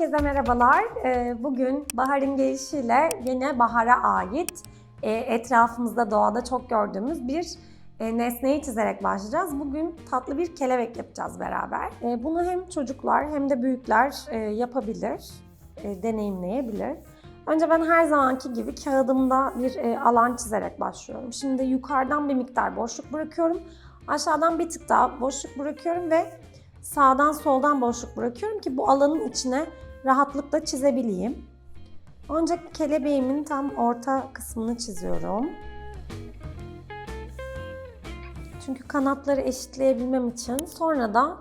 Herkese merhabalar. Ee, Bugün baharın gelişiyle yine bahara ait e, etrafımızda doğada çok gördüğümüz bir e, nesneyi çizerek başlayacağız. Bugün tatlı bir kelebek yapacağız beraber. E, Bunu hem çocuklar hem de büyükler yapabilir, deneyimleyebilir. Önce ben her zamanki gibi kağıdımda bir alan çizerek başlıyorum. Şimdi yukarıdan bir miktar boşluk bırakıyorum. Aşağıdan bir tık daha boşluk bırakıyorum ve sağdan soldan boşluk bırakıyorum ki bu alanın içine rahatlıkla çizebileyim. Önce kelebeğimin tam orta kısmını çiziyorum. Çünkü kanatları eşitleyebilmem için sonra da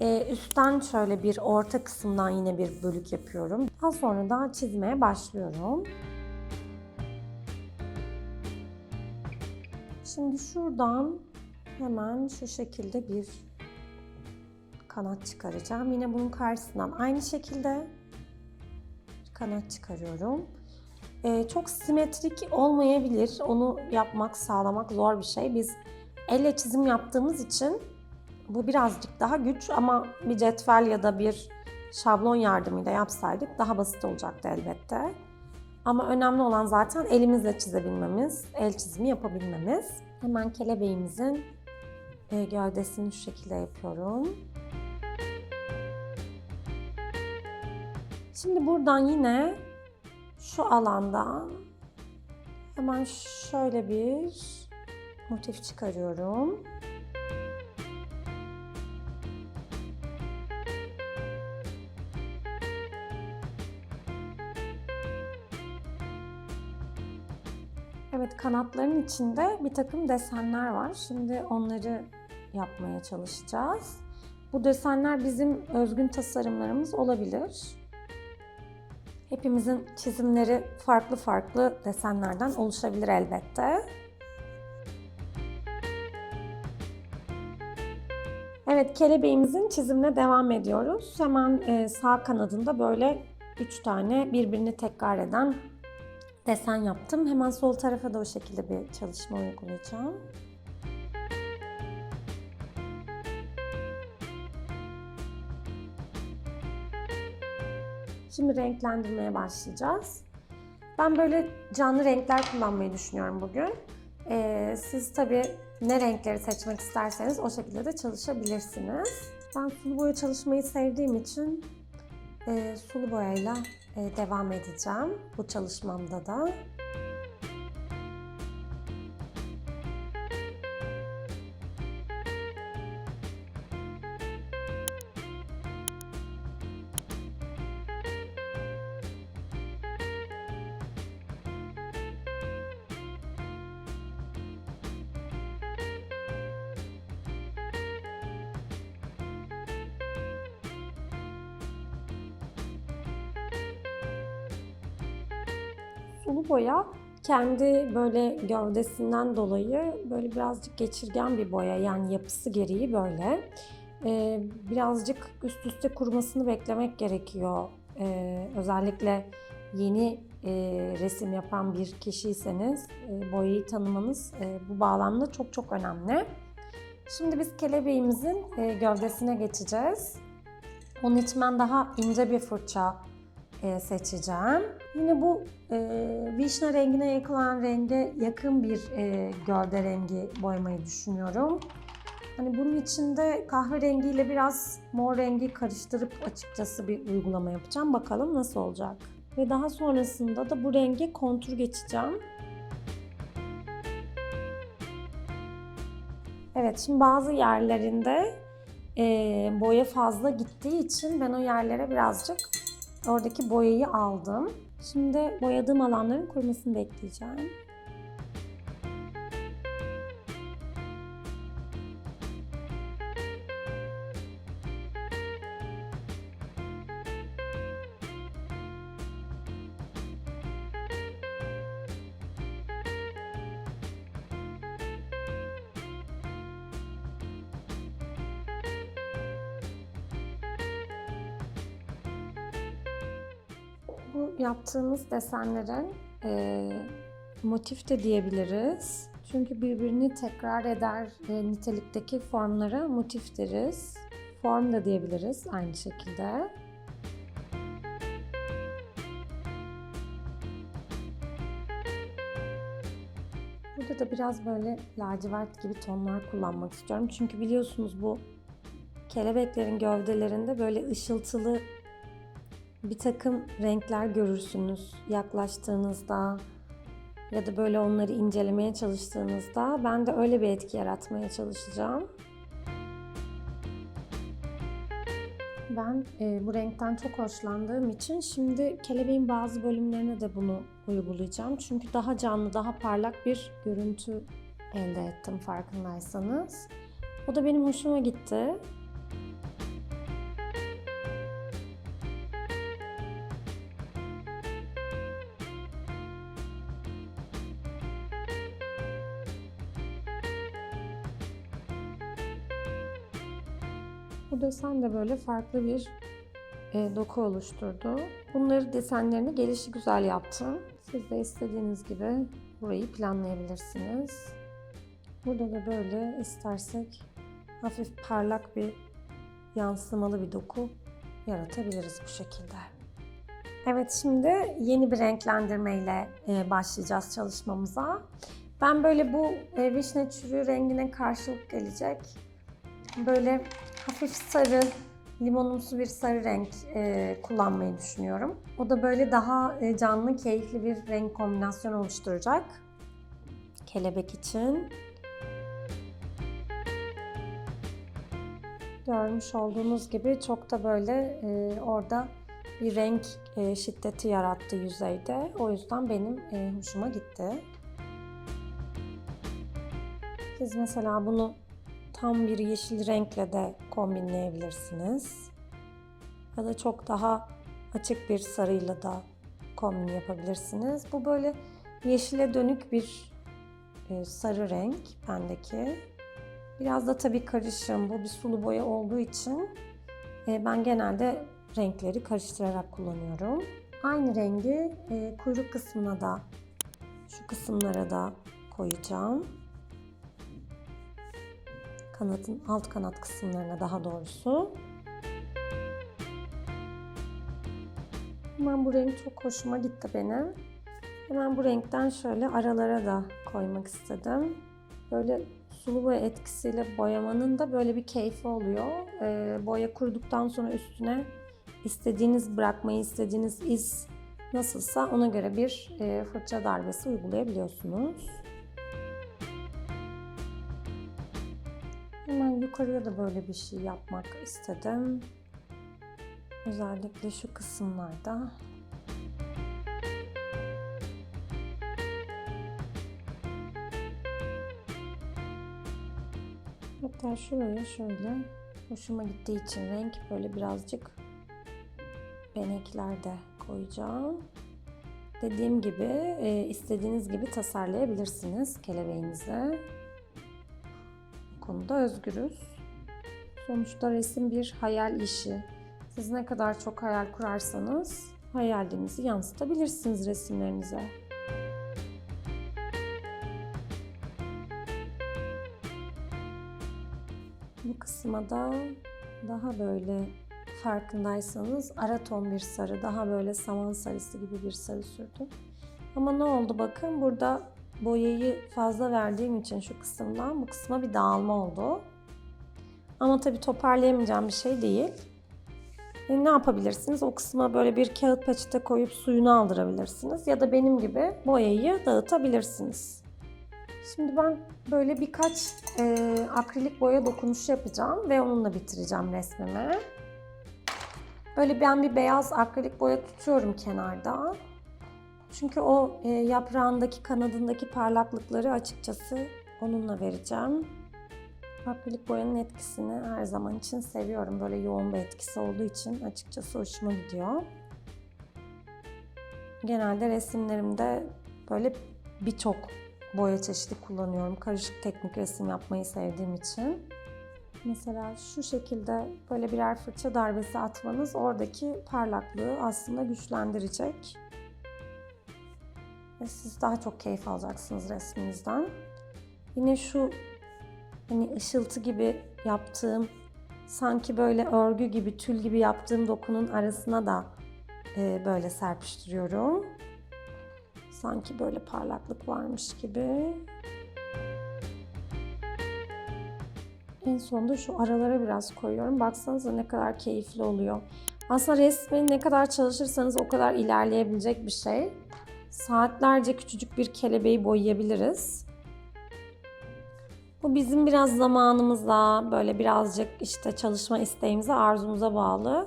e, üstten şöyle bir orta kısımdan yine bir bölük yapıyorum. Daha sonra da çizmeye başlıyorum. Şimdi şuradan hemen şu şekilde bir kanat çıkaracağım. Yine bunun karşısından aynı şekilde kanat çıkarıyorum. Ee, çok simetrik olmayabilir. Onu yapmak, sağlamak zor bir şey. Biz elle çizim yaptığımız için bu birazcık daha güç ama bir cetvel ya da bir şablon yardımıyla yapsaydık daha basit olacaktı elbette. Ama önemli olan zaten elimizle çizebilmemiz, el çizimi yapabilmemiz. Hemen kelebeğimizin e, gövdesini şu şekilde yapıyorum. Şimdi buradan yine şu alandan hemen şöyle bir motif çıkarıyorum. Evet kanatların içinde bir takım desenler var. Şimdi onları yapmaya çalışacağız. Bu desenler bizim özgün tasarımlarımız olabilir. Hepimizin çizimleri farklı farklı desenlerden oluşabilir elbette. Evet, kelebeğimizin çizimine devam ediyoruz. Hemen e, sağ kanadında böyle üç tane birbirini tekrar eden desen yaptım. Hemen sol tarafa da o şekilde bir çalışma uygulayacağım. Şimdi renklendirmeye başlayacağız. Ben böyle canlı renkler kullanmayı düşünüyorum bugün. Ee, siz tabii ne renkleri seçmek isterseniz o şekilde de çalışabilirsiniz. Ben sulu boya çalışmayı sevdiğim için e, sulu boyayla e, devam edeceğim bu çalışmamda da. Sulu boya kendi böyle gövdesinden dolayı böyle birazcık geçirgen bir boya yani yapısı gereği böyle. Ee, birazcık üst üste kurumasını beklemek gerekiyor. Ee, özellikle yeni e, resim yapan bir kişiyseniz e, boyayı tanımanız e, bu bağlamda çok çok önemli. Şimdi biz kelebeğimizin e, gövdesine geçeceğiz. Onun için ben daha ince bir fırça seçeceğim. Yine bu e, vişne rengine yakılan renge yakın bir e, gövde rengi boyamayı düşünüyorum. Hani bunun içinde kahverengiyle biraz mor rengi karıştırıp açıkçası bir uygulama yapacağım. Bakalım nasıl olacak. Ve daha sonrasında da bu renge kontur geçeceğim. Evet şimdi bazı yerlerinde e, boya fazla gittiği için ben o yerlere birazcık oradaki boyayı aldım. Şimdi boyadığım alanların kurumasını bekleyeceğim. Bu yaptığımız desenlerin e, motif de diyebiliriz. Çünkü birbirini tekrar eder e, nitelikteki formlara motif deriz. Form da diyebiliriz aynı şekilde. Burada da biraz böyle lacivert gibi tonlar kullanmak istiyorum. Çünkü biliyorsunuz bu kelebeklerin gövdelerinde böyle ışıltılı bir takım renkler görürsünüz yaklaştığınızda ya da böyle onları incelemeye çalıştığınızda ben de öyle bir etki yaratmaya çalışacağım. Ben e, bu renkten çok hoşlandığım için şimdi kelebeğin bazı bölümlerine de bunu uygulayacağım. Çünkü daha canlı, daha parlak bir görüntü elde ettim farkındaysanız. O da benim hoşuma gitti. Desen de böyle farklı bir e, doku oluşturdu. Bunları desenlerini gelişi güzel yaptım. Siz de istediğiniz gibi burayı planlayabilirsiniz. Burada da böyle istersek hafif parlak bir yansımalı bir doku yaratabiliriz bu şekilde. Evet şimdi yeni bir renklendirme ile e, başlayacağız çalışmamıza. Ben böyle bu e, vişne çürüğü rengine karşılık gelecek böyle hafif sarı, limonumsu bir sarı renk e, kullanmayı düşünüyorum. O da böyle daha e, canlı, keyifli bir renk kombinasyonu oluşturacak. Kelebek için. Görmüş olduğunuz gibi çok da böyle e, orada bir renk e, şiddeti yarattı yüzeyde. O yüzden benim e, hoşuma gitti. Siz mesela bunu tam bir yeşil renkle de kombinleyebilirsiniz. Ya da çok daha açık bir sarıyla da kombin yapabilirsiniz. Bu böyle yeşile dönük bir e, sarı renk bendeki. Biraz da tabii karışım. Bu bir sulu boya olduğu için e, ben genelde renkleri karıştırarak kullanıyorum. Aynı rengi e, kuyruk kısmına da şu kısımlara da koyacağım kanatın alt kanat kısımlarına daha doğrusu. Hemen bu renk çok hoşuma gitti benim. Hemen bu renkten şöyle aralara da koymak istedim. Böyle sulu boya etkisiyle boyamanın da böyle bir keyfi oluyor. Ee, boya kuruduktan sonra üstüne istediğiniz bırakmayı istediğiniz iz nasılsa ona göre bir e, fırça darbesi uygulayabiliyorsunuz. Hemen yukarıya da böyle bir şey yapmak istedim. Özellikle şu kısımlarda. Hatta şuraya şöyle hoşuma gittiği için renk böyle birazcık benekler de koyacağım. Dediğim gibi e, istediğiniz gibi tasarlayabilirsiniz kelebeğinizi konuda özgürüz. Sonuçta resim bir hayal işi. Siz ne kadar çok hayal kurarsanız hayalinizi yansıtabilirsiniz resimlerinize. Bu kısma da daha böyle farkındaysanız ara ton bir sarı, daha böyle saman sarısı gibi bir sarı sürdüm. Ama ne oldu bakın burada boyayı fazla verdiğim için şu kısımdan bu kısma bir dağılma oldu. Ama tabii toparlayamayacağım bir şey değil. E, ne yapabilirsiniz? O kısma böyle bir kağıt peçete koyup suyunu aldırabilirsiniz. Ya da benim gibi boyayı dağıtabilirsiniz. Şimdi ben böyle birkaç e, akrilik boya dokunuşu yapacağım ve onunla bitireceğim resmimi. Böyle ben bir beyaz akrilik boya tutuyorum kenarda. Çünkü o e, yaprağındaki, kanadındaki parlaklıkları açıkçası onunla vereceğim. Akrilik boyanın etkisini her zaman için seviyorum. Böyle yoğun bir etkisi olduğu için açıkçası hoşuma gidiyor. Genelde resimlerimde böyle birçok boya çeşidi kullanıyorum. Karışık teknik resim yapmayı sevdiğim için. Mesela şu şekilde böyle birer fırça darbesi atmanız oradaki parlaklığı aslında güçlendirecek ve siz daha çok keyif alacaksınız resminizden. Yine şu hani ışıltı gibi yaptığım sanki böyle örgü gibi tül gibi yaptığım dokunun arasına da e, böyle serpiştiriyorum. Sanki böyle parlaklık varmış gibi. En sonunda şu aralara biraz koyuyorum. Baksanıza ne kadar keyifli oluyor. Aslında resmi ne kadar çalışırsanız o kadar ilerleyebilecek bir şey. Saatlerce küçücük bir kelebeği boyayabiliriz. Bu bizim biraz zamanımıza, böyle birazcık işte çalışma isteğimize, arzumuza bağlı.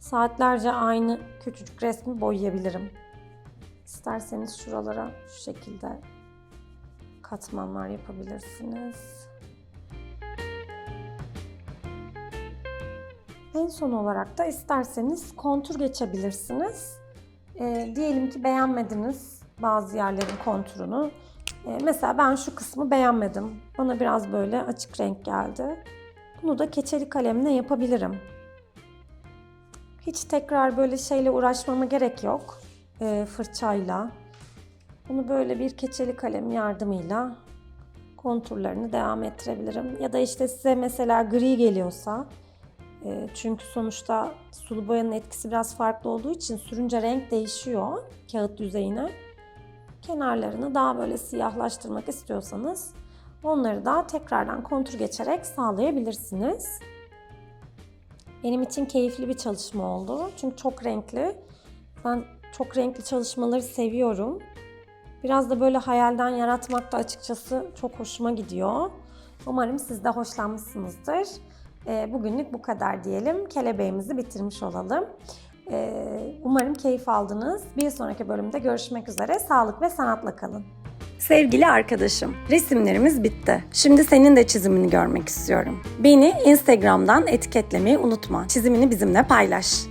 Saatlerce aynı küçücük resmi boyayabilirim. İsterseniz şuralara şu şekilde katmanlar yapabilirsiniz. En son olarak da isterseniz kontur geçebilirsiniz. Ee, diyelim ki beğenmediniz bazı yerlerin konturunu. Ee, mesela ben şu kısmı beğenmedim. Bana biraz böyle açık renk geldi. Bunu da keçeli kalemle yapabilirim. Hiç tekrar böyle şeyle uğraşmama gerek yok. Ee, fırçayla. Bunu böyle bir keçeli kalem yardımıyla konturlarını devam ettirebilirim. Ya da işte size mesela gri geliyorsa e, çünkü sonuçta sulu boyanın etkisi biraz farklı olduğu için sürünce renk değişiyor kağıt yüzeyine. Kenarlarını daha böyle siyahlaştırmak istiyorsanız onları da tekrardan kontur geçerek sağlayabilirsiniz. Benim için keyifli bir çalışma oldu. Çünkü çok renkli. Ben çok renkli çalışmaları seviyorum. Biraz da böyle hayalden yaratmak da açıkçası çok hoşuma gidiyor. Umarım siz de hoşlanmışsınızdır. Ee, Bugünlük bu kadar diyelim. Kelebeğimizi bitirmiş olalım. Ee, Umarım keyif aldınız. Bir sonraki bölümde görüşmek üzere. Sağlık ve sanatla kalın. Sevgili arkadaşım, resimlerimiz bitti. Şimdi senin de çizimini görmek istiyorum. Beni Instagram'dan etiketlemeyi unutma. Çizimini bizimle paylaş.